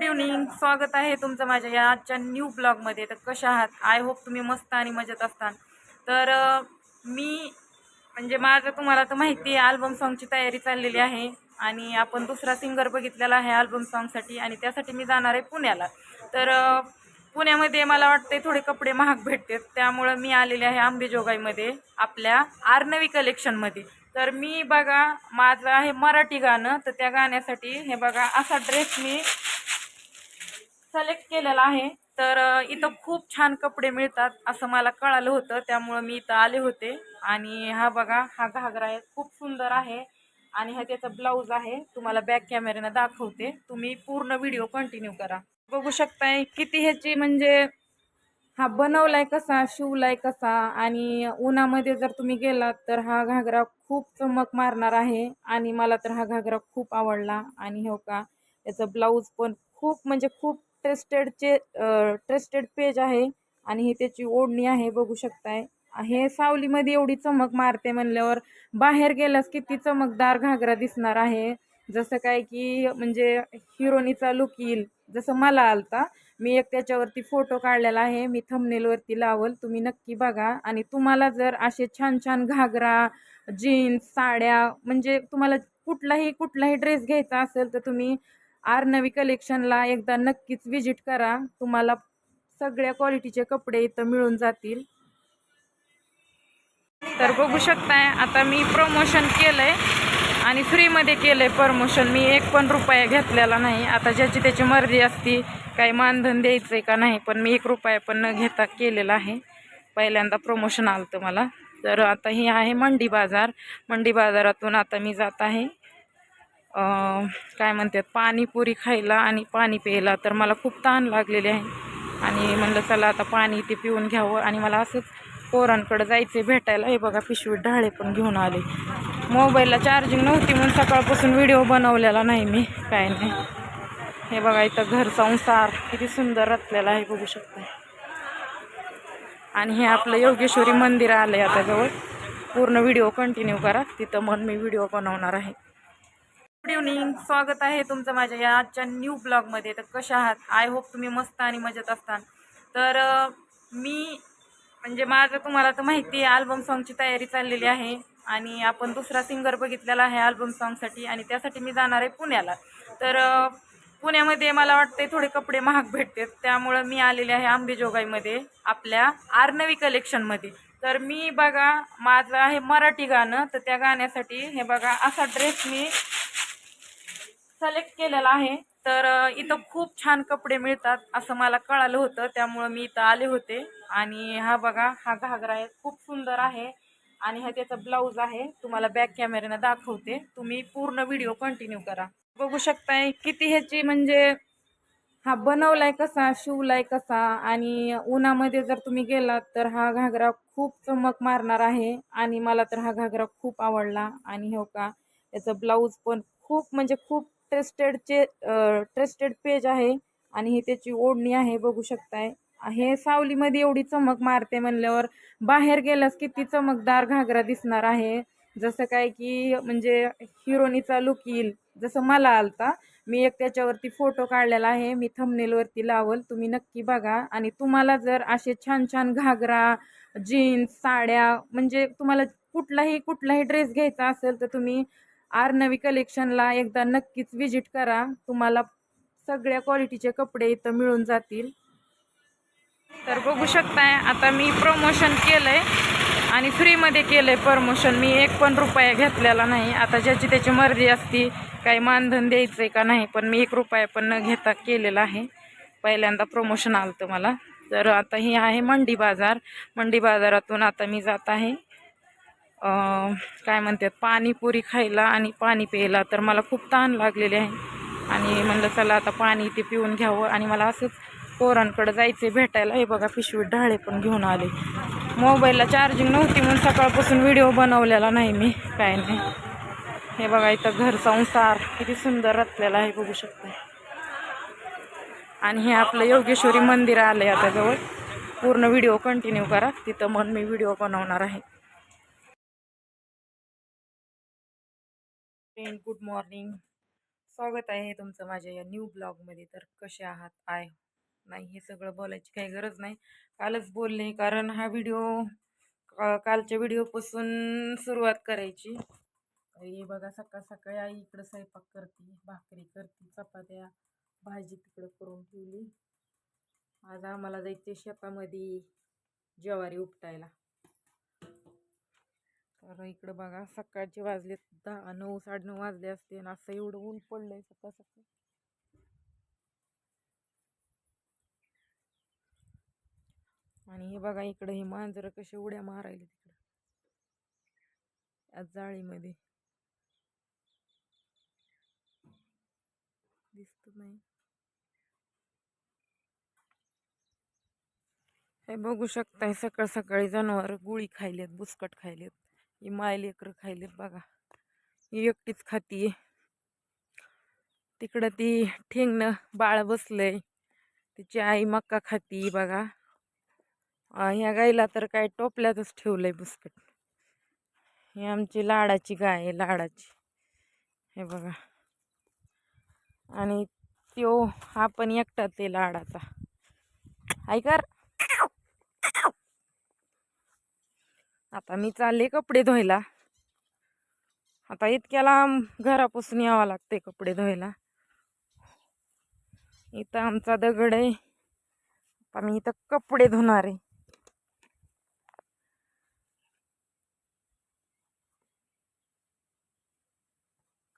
Good evening स्वागत आहे तुमचं माझ्या या आजच्या न्यू ब्लॉगमध्ये तर कशा आहात? आय होप तुम्ही मस्त आणि मजेत असताल तर मी म्हणजे माझं तुम्हाला तर माहिती आहे अल्बम सॉन्गची तयारी चाललेली आहे. आणि आपण दुसरा सिंगर बघितलेला आहे अल्बम सॉन्गसाठी आणि त्यासाठी मी जाणार आहे पुण्याला. तर पुण्यामध्ये मला वाटते थोडे कपडे महाग भेटतात. त्यामुळं मी आलेले आहे आंबेजोगाईमध्ये आपल्या आर्नवी कलेक्शनमध्ये तर मी बघा माझं आहे मराठी गाणं. तर त्या गाण्यासाठी हे बघा असा ड्रेस मी सिलेक्ट केलेला आहे. तर इथं खूप छान कपडे मिळतात असं मला कळालं होतं. त्यामुळं मी इथं आले होते. आणि हा बघा हा घागरा आहे. खूप सुंदर आहे. आणि हा त्याचा ब्लाऊज आहे. तुम्हाला बॅक कॅमेऱ्यानं दाखवते. तुम्ही पूर्ण व्हिडिओ कंटिन्यू करा. बघू शकताय किती ह्याची म्हणजे हा बनवलाय कसा शिवलाय कसा. आणि उन्हामध्ये जर तुम्ही गेलात तर हा घागरा खूप चमक मारणार आहे. आणि मला तर हा घागरा खूप आवडला. आणि हो का याचा ब्लाऊज पण खूप म्हणजे खूप ट्रेस्टेडचे ट्रेस्टेड पेज आहे आणि ही त्याची ओढणी आहे बघू शकताय. हे सावलीमध्ये एवढी चमक मारते म्हणल्यावर बाहेर गेल्यास किती चमकदार घागरा दिसणार आहे. जसं काय की म्हणजे हिरोनीचा लुक येईल. जसं मला आलता मी एक त्याच्यावरती फोटो काढलेला आहे. मी थंबनेलवरती लावल. तुम्ही नक्की बघा. आणि तुम्हाला जर असे छान छान घागरा जीन्स साड्या म्हणजे तुम्हाला कुठलाही कुठलाही ड्रेस घ्यायचा असेल तर तुम्ही आर नवी कलेक्शनला एकदा नक्कीच विजिट करा. तुम्हाला सगळ्या क्वालिटीचे कपडे इथं मिळून जातील. तर बघू शकताय आता मी प्रमोशन केलंय आणि फ्रीमध्ये केलंय प्रमोशन मी एक पण रुपया घेतलेला नाही. आता ज्याची त्याची मर्जी असती काही मानधन द्यायचंय का नाही पण मी एक रुपया पण न घेता केलेला आहे. पहिल्यांदा प्रमोशन आलं होतं मला. तर आता ही आहे मंडी बाजार. मंडी बाजारातून आता मी जात आहे. काय म्हणतात पाणीपुरी खायला आणि पाणी प्यायला तर मला खूप ताण लागलेली आहे. आणि म्हणलं चला आता पाणी ते पिऊन घ्यावं. आणि मला असंच पोरांकडं जायचं भेटायला. हे बघा पिशवीत ढाळे पण घेऊन आले. मोबाईलला चार्जिंग नव्हती म्हणून सकाळपासून व्हिडिओ बनवलेला नाही मी. काय नाही. हे बघा इथं घर संसार किती सुंदर रचलेला आहे बघू शकता आणि हे आपलं योगेश्वरी मंदिर आलं आहे आता जवळ. पूर्ण व्हिडिओ कंटिन्यू करा. तिथं मग मी व्हिडिओ बनवणार आहे. गुड इव्हनिंग स्वागत आहे तुमचं माझ्या या आजच्या न्यू ब्लॉगमध्ये तर कशा आहात? आय होप तुम्ही मस्त आणि मजेत असताल तर मी म्हणजे माझं तुम्हाला तर माहिती आहे अल्बम सॉन्गची तयारी चाललेली आहे. आणि आपण दुसरा सिंगर बघितलेला आहे अल्बम सॉन्गसाठी आणि त्यासाठी मी जाणार आहे पुण्याला. तर पुण्यामध्ये मला वाटते थोडे कपडे महाग भेटतात. त्यामुळं मी आलेले आहे आंबेजोगाईमध्ये आपल्या आर्नवी कलेक्शनमध्ये तर मी बघा माझं आहे मराठी गाणं. तर त्या गाण्यासाठी हे बघा असा ड्रेस मी सिलेक्ट केलेला आहे. तर इथं खूप छान कपडे मिळतात असं मला कळालं होतं. त्यामुळं मी इथं आले होते. आणि हा बघा हा घागरा आहे. खूप सुंदर आहे. आणि हा त्याचा ब्लाऊज आहे. तुम्हाला बॅक कॅमेऱ्यानं दाखवते. तुम्ही पूर्ण व्हिडिओ कंटिन्यू करा. बघू शकताय किती ह्याची म्हणजे हा बनवलाय कसा शिवलाय कसा. आणि उन्हामध्ये जर तुम्ही गेलात तर हा घागरा खूप चमक मारणार आहे. आणि मला तर हा घागरा खूप आवडला. आणि हो का याचं ब्लाऊज पण खूप म्हणजे खूप ट्रेस्टेडचे ट्रेस्टेड पेज आहे आणि ही त्याची ओढणी आहे बघू शकताय. हे सावलीमध्ये एवढी चमक मारते म्हणल्यावर बाहेर गेल्यास किती चमकदार घागरा दिसणार आहे. जसं काय की म्हणजे हिरोनीचा लुक येईल. जसं मला आलता मी एक त्याच्यावरती फोटो काढलेला आहे. मी थंबनेलवरती लावल. तुम्ही नक्की बघा. आणि तुम्हाला जर असे छान छान घागरा जीन्स साड्या म्हणजे तुम्हाला कुठलाही कुठलाही ड्रेस घ्यायचा असेल तर तुम्ही आर नवी कलेक्शनला एकदा नक्कीच विजिट करा. तुम्हाला सगळ्या क्वालिटीचे कपडे इथं मिळून जातील. तर बघू शकताय आता मी प्रमोशन केलंय आणि फ्रीमध्ये केलंय प्रमोशन मी एक पण रुपया घेतलेला नाही. आता ज्याची त्याची मर्जी असती काही मानधन द्यायचंय का नाही पण मी एक रुपया पण न घेता केलेला आहे. पहिल्यांदा प्रमोशन आलं होतं मला तर आता ही आहे मंडी बाजार. मंडी बाजारातून आता मी जात आहे. काय म्हणतात पाणीपुरी खायला आणि पाणी प्यायला तर मला खूप ताण लागलेली आहे. आणि म्हणलं चला आता पाणी ते पिऊन घ्यावं. आणि मला असंच पोरांकडं जायचे भेटायला. हे बघा पिशवीत ढाळे पण घेऊन आले. मोबाईलला चार्जिंग नव्हती म्हणून सकाळपासून व्हिडिओ बनवलेला नाही मी. काय नाही. हे बघा इथं घर संसार किती सुंदर रचलेला आहे बघू शकता आणि हे आपलं योगेश्वरी मंदिर आलं आहे आता जवळ. पूर्ण व्हिडिओ कंटिन्यू करा. तिथं मग मी व्हिडिओ बनवणार आहे. मॉर्निंग गुड मॉर्निंग स्वागत आहे तुमचं माझ्या या न्यू ब्लॉगमध्ये तर कसे आहात? आय नाही हे सगळं बोलायची काही गरज नाही. कालच बोलले कारण हा व्हिडिओ कालच्या व्हिडिओपासून सुरुवात करायची. हे बघा सकाळ सकाळी आई इकडं स्वयंपाक करते भाकरी करते चपात्या भाजी तिकडं करून ठेवली. आज आम्हाला जायचे शेतामध्ये ज्वारी उपटायला. तर इकडं बघा सकाळचे वाजलेत. दहा नऊ साडेनऊ वाजले असते आणि असं एवढं ऊन पडलं आहे सकाळ सकाळ. आणि हे बघा इकडं हे मांजरं कसे उड्या मारायले तिकडं. या जाळीमध्ये. दिसत नाही. हे बघू शकताय सकाळ सकाळी जनावर गुळी खायलेत बुसकट खायलेत. ही माय लेकरं खायलेत बघा. ही एकटीच खाती तिकडं ती ठेंगणं बाळ बसलंय. तिची आई मक्का खाती बघा. ह्या गाईला तर काय टोपल्यातच ठेवलंय बुसकट. ही आमची लाडाची गाय आहे लाडाची. हे बघा. आणि त्यो हा पण एकटाच आहे लाडाचा. ऐकर आता मी चालले कपडे धुवायला. आता इतक्या लांब घरापासून यावं लागते कपडे धुवायला. इथं आमचा दगड आहे. आता मी इथं कपडे धुणार आहे.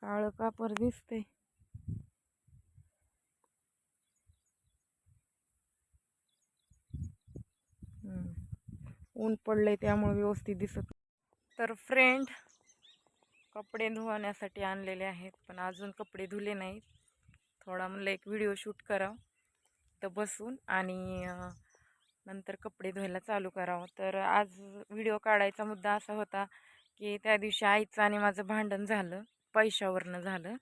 काळं कापर दिसते ऊन पडलंय त्यामुळे व्यवस्थित दिसत तर फ्रेंड कपडे धुवण्यासाठी आणलेले आहेत पण अजून कपडे धुले नाहीत. थोडा म्हणलं एक व्हिडिओ शूट करावं. तर बसून आणि नंतर कपडे धुवायला चालू करावं. तर आज व्हिडिओ काढायचा मुद्दा असा होता की त्या दिवशी आईचं आणि माझं भांडण झालं पैशावरनं झालं.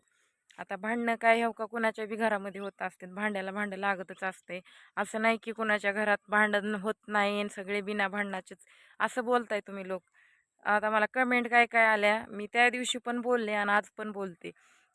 आता भांडणं काय हो का कुणाच्या बी घरामध्ये होत असते भांड्याला भांडं लागतच असते. असं नाही की कुणाच्या घरात भांडण होत नाही सगळे बिना भांडणाचेच. असं बोलताय तुम्ही लोक. आता मला कमेंट काय काय आल्या? मी त्या दिवशी पण बोलले आणि आज पण बोलते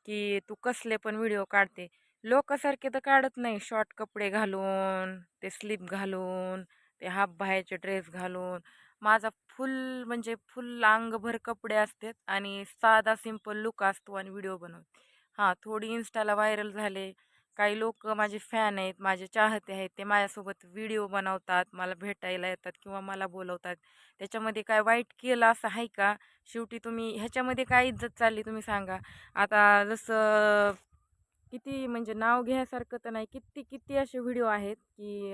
की तू कसले पण व्हिडिओ काढते. लोकांसारखे तर काढत नाही. शॉर्ट कपडे घालून ते स्लीप घालून ते हाफ बाहेरचे ड्रेस घालून. माझा फुल म्हणजे फुल अंगभर कपडे असतात आणि साधा सिंपल लुक असतो आणि व्हिडिओ बनवते. हां थोडी इन्स्टाला व्हायरल झाले. काही लोक माझे फॅन आहेत माझे चाहते आहेत ते माझ्यासोबत व्हिडिओ बनवतात मला भेटायला येतात किंवा मला बोलवतात. त्याच्यामध्ये काय वाईट केलं असं आहे का? शेवटी तुम्ही ह्याच्यामध्ये काय इज्जत चालली तुम्ही सांगा. आता जसं किती म्हणजे नाव घ्यायसारखं तर नाही किती किती असे व्हिडिओ आहेत की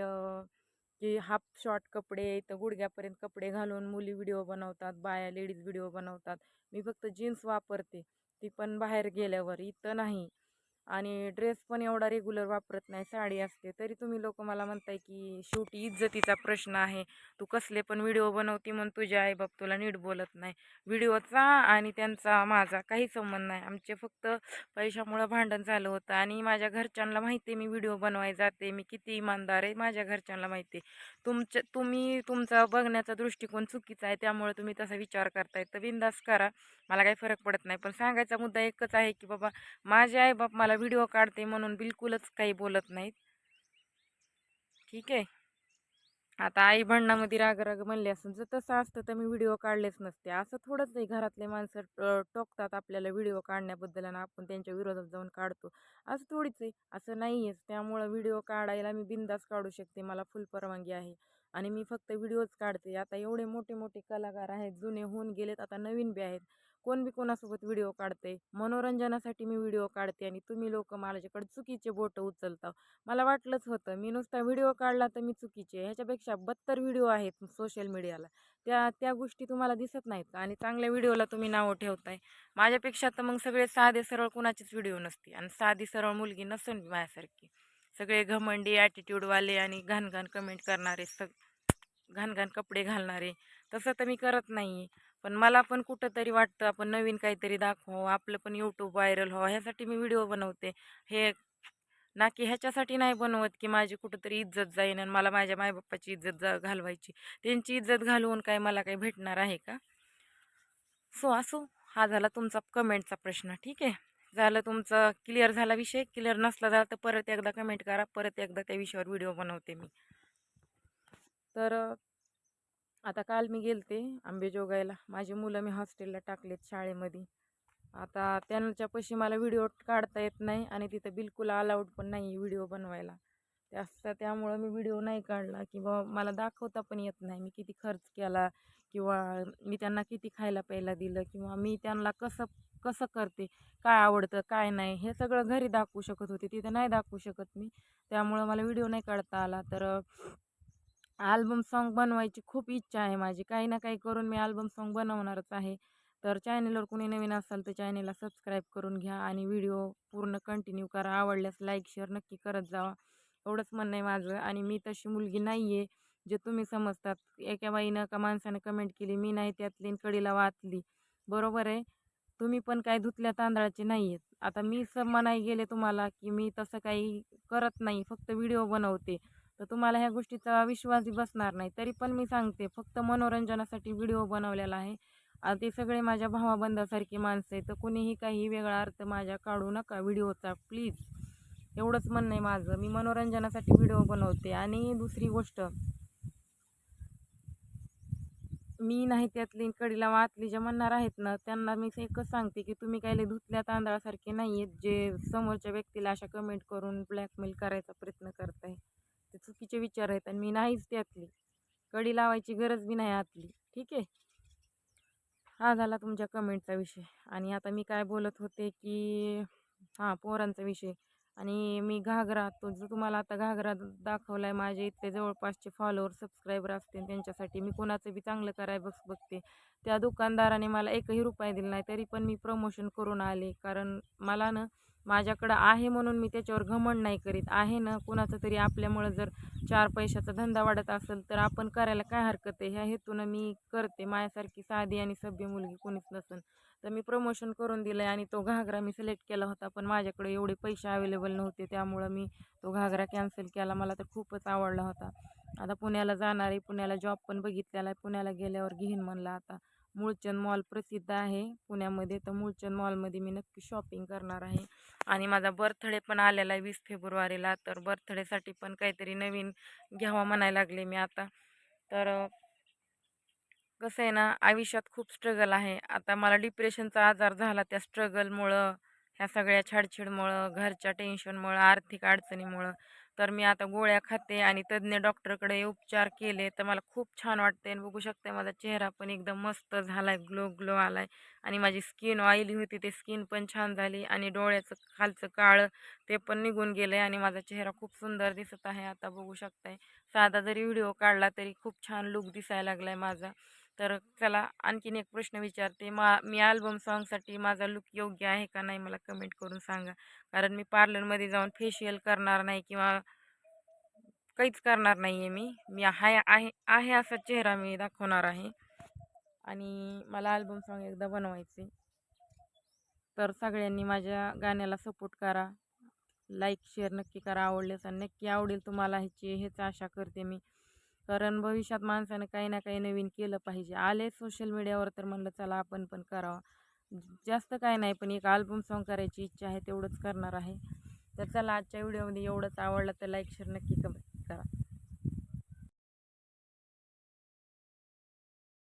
की हाफ शॉर्ट कपडे तर गुडघ्यापर्यंत कपडे घालून मुली व्हिडिओ बनवतात बाया लेडीज व्हिडिओ बनवतात. मी फक्त जीन्स वापरते ती पण बाहेर गेल्यावर इथं नाही. आणि ड्रेस पण एवढा रेग्युलर वापरत नाही साडी असते तरी तुम्ही लोक मला म्हणताय की शेवटी इज्जतीचा प्रश्न आहे. तू कसले पण व्हिडिओ बनवती म्हणून तुझे आईबाप तुला नीट बोलत नाही. व्हिडिओचा आणि त्यांचा माझा काही संबंध नाही. आमचे फक्त पैशामुळं भांडण झालं होतं आणि माझ्या घरच्यांना माहिती आहे मी व्हिडिओ बनवाय जाते. मी किती इमानदार आहे माझ्या घरच्यांना माहिती आहे. तुमच्या तुम्ही तुमचा बघण्याचा दृष्टिकोन चुकीचा आहे त्यामुळे तुम्ही तसा विचार करताय. तर बिंदास करा. मला काही फरक पडत नाही. पण सांगायचा मुद्दा एकच आहे की बाबा माझे आईबाप मला व्हिडिओ काढते म्हणून बिलकुलच काही बोलत नाहीत. ठीक आहे? आता आई भांडणामध्ये राग म्हणले असून जर तसं असतं तर मी व्हिडिओ काढलेच नसते. असं थोडंच आहे घरातले माणसं टोकतात आपल्याला व्हिडिओ काढण्याबद्दल आणि आपण त्यांच्या विरोधात जाऊन काढतो. असं थोडीच आहे. असं नाही आहेच त्यामुळं व्हिडिओ काढायला मी बिंदास काढू शकते. मला फुल परवानगी आहे. आणि मी फक्त व्हिडिओज काढते. आता एवढे मोठे मोठे कलाकार आहेत. जुने होऊन गेलेत. आता नवीन बी आहेत. कोण बी कोणासोबत व्हिडिओ काढते मनोरंजनासाठी मी व्हिडिओ काढते आणि तुम्ही लोक माझ्याकडे चुकीचे बोटं उचलता. मला वाटलंच होतं मी नुसता व्हिडिओ काढला तर मी चुकीचे ह्याच्यापेक्षा बत्तर व्हिडिओ आहेत सोशल मीडियाला. त्या त्या गोष्टी तुम्हाला दिसत नाहीत का? आणि चांगल्या व्हिडिओला तुम्ही नावं ठेवताय. माझ्यापेक्षा तर मग सगळे साधे सरळ कुणाचीच व्हिडिओ नसते आणि साधी सरळ मुलगी नसेल माझ्यासारखी. सगळे घमंडी ॲटिट्यूडवाले आणि घाण घाण कमेंट करणारे सग घाण घाण कपडे घालणारे. तसं तर मी करत नाही पण मला पण कुठंतरी वाटतं आपण नवीन काहीतरी दाखवावं आपलं पण यूट्यूब व्हायरल व्हावं ह्यासाठी मी व्हिडिओ बनवते. हे ना की ह्याच्यासाठी नाही बनवत की माझी कुठंतरी इज्जत जाईन आणि मला माझ्या मायबाप्पाची इज्जत जा घालवायची. त्यांची इज्जत घालवून काय मला काही भेटणार आहे का? सो असो. हा झाला तुमचा कमेंटचा प्रश्न. ठीक आहे? झालं तुमचं क्लिअर झाला विषय? क्लिअर नसला झाला तर परत एकदा कमेंट करा. परत एकदा त्या विषयावर व्हिडिओ बनवते मी. तर आता काल मी गेलते आंबेजोगाईला माझी मुलं मी हॉस्टेलला टाकलेत शाळेमध्ये. आता त्यांच्यापाशी मला व्हिडिओ काढता येत नाही आणि तिथं बिलकुल अलाउड पण नाही व्हिडिओ बनवायला. त्या त्यामुळं मी व्हिडिओ नाही काढला किंवा मला दाखवता पण येत नाही. मी किती खर्च केला किंवा मी त्यांना किती खायला प्यायला दिलं किंवा मी त्यांना कसं कसं करते काय आवडतं काय नाही हे सगळं घरी दाखवू शकत होते. तिथं नाही दाखवू शकत मी. त्यामुळं मला व्हिडिओ नाही काढता आला. तर आल्बम सॉन्ग बनवायची खूप इच्छा आहे माझी. काही ना काही करून मी आल्बम सॉन्ग बनवणारच आहे. तर चॅनेलवर कोणी नवीन असाल तर चॅनेलला सबस्क्राईब करून घ्या आणि व्हिडिओ पूर्ण कंटिन्यू करा. आवडल्यास लाईक शेअर नक्की करत जावा. एवढंच म्हणणं आहे माझं आणि मी तशी मुलगी नाही आहे जे तुम्ही समजतात. एका बाईनं का माणसानं कमेंट केली मी नाही त्यातली कडीला वाचली. बरोबर आहे. तुम्ही पण काय धुतल्या तांदळाचे नाही आहेत आता मी सब म्हणाय गेले तुम्हाला की मी तसं काही करत नाही फक्त व्हिडिओ बनवते. तर तुम्हाला ह्या गोष्टीचा विश्वासही बसणार नाही. तरी पण मी सांगते फक्त मनोरंजनासाठी व्हिडिओ बनवलेला आहे. ते सगळे माझ्या भावाबंधासारखी माणसं आहे तर कुणीही काही वेगळा अर्थ माझ्या काढू नका व्हिडिओचा प्लीज. एवढंच म्हणणं आहे माझं. मी मनोरंजनासाठी व्हिडिओ बनवते. आणि दुसरी गोष्ट मी नाही त्यातली कडीला वाचली जे म्हणणार आहेत ना त्यांना मी एकच सांगते की तुम्ही काही धुतल्या तांदळासारखे नाही आहेत जे समोरच्या व्यक्तीला अशा कमेंट करून ब्लॅकमेल करायचा प्रयत्न करताय. ते चुकीचे विचार आहेत आणि मी नाहीच त्यातली. कडी लावायची गरज बी नाही आतली. ठीक आहे? हा झाला तुमच्या कमेंटचा विषय. आणि आता मी काय बोलत होते की हां पोरांचा विषय. आणि मी घागरा तो जो तुम्हाला आता घागरा दाखवला आहे माझे इथले जवळपासचे फॉलोअर सबस्क्रायबर असतील त्यांच्यासाठी मी कोणाचं बी चांगलं कराय बघ बघते. त्या दुकानदाराने मला एकही रुपये दिला नाही तरी पण मी प्रमोशन करून आले. कारण मला ना माझ्याकडं आहे म्हणून मी त्याच्यावर घमंड नाही करीत. आहे ना कुणाचं तरी आपल्यामुळं जर चार पैशाचा धंदा वाढत असेल तर आपण करायला काय हरकत आहे? ह्या हेतूनं मी करते. माझ्यासारखी साधी आणि सभ्य मुलगी कोणीच नसेल तर मी प्रमोशन करून दिलं आहे आणि तो घागरा मी सिलेक्ट केला होता पण माझ्याकडे एवढे पैसे अवेलेबल नव्हते. त्यामुळं मी तो घागरा कॅन्सल केला. मला तर खूपच आवडला होता. आता पुण्याला जाणार आहे. पुण्याला जॉब पण बघितलेला आहे. पुण्याला गेल्यावर घेईन म्हणलं आता. मूळचंद मॉल प्रसिद्ध आहे पुण्यामध्ये. तर मूळचंद मॉलमध्ये मी नक्की शॉपिंग करणार आहे. आणि माझा बर्थडे पण आलेला आहे वीस फेब्रुवारीला तर बर्थडेसाठी पण काहीतरी नवीन घ्यावा म्हणायला लागले मी आता. तर कसं आहे ना आयुष्यात खूप स्ट्रगल आहे. आता मला डिप्रेशनचा आजार झाला त्या स्ट्रगलमुळं ह्या सगळ्या छाडछिडमुळं घरच्या टेन्शनमुळं आर्थिक अडचणीमुळं. तर मी आता गोळ्या खाते आणि तज्ज्ञ डॉक्टरकडे उपचार केले तर मला खूप छान वाटते आणि बघू शकते माझा चेहरा पण एकदम मस्त झाला आहे ग्लो ग्लो आला आहे आणि माझी स्किन ऑइली होती ते स्किन पण छान झाली आणि डोळ्याचं खालचं काळं ते पण निघून गेलं आहे आणि माझा चेहरा खूप सुंदर दिसत आहे. आता बघू शकताय साधा जरी व्हिडिओ काढला तरी खूप छान लुक दिसायला लागला आहे माझा. तर चला आणखीन एक प्रश्न विचारते मा मी अल्बम सॉन्गसाठी माझा लुक योग्य आहे का नाही मला कमेंट करून सांगा. कारण मी पार्लरमध्ये जाऊन फेशियल करणार नाही किंवा काहीच करणार नाही आहे मी. मी हाय आहे आहे असा चेहरा मी दाखवणार आहे. आणि मला अल्बम सॉन्ग एकदा बनवायचे तर सगळ्यांनी माझ्या गाण्याला सपोर्ट करा. लाईक शेअर नक्की करा. आवडल्यास आणि नक्की आवडेल तुम्हाला ह्याची हेच आशा करते मी. कारण भविष्यात माणसानं काही ना काही नवीन केलं पाहिजे. आले सोशल मीडियावर तर म्हणलं चला आपण पण करावं. जास्त काय नाही पण एक आल्बम सॉन्ग करायची इच्छा आहे तेवढंच करणार आहे. तर चला आजच्या व्हिडिओमध्ये एवढंच. आवडलं तर लाईक शेअर नक्की कमेंट करा.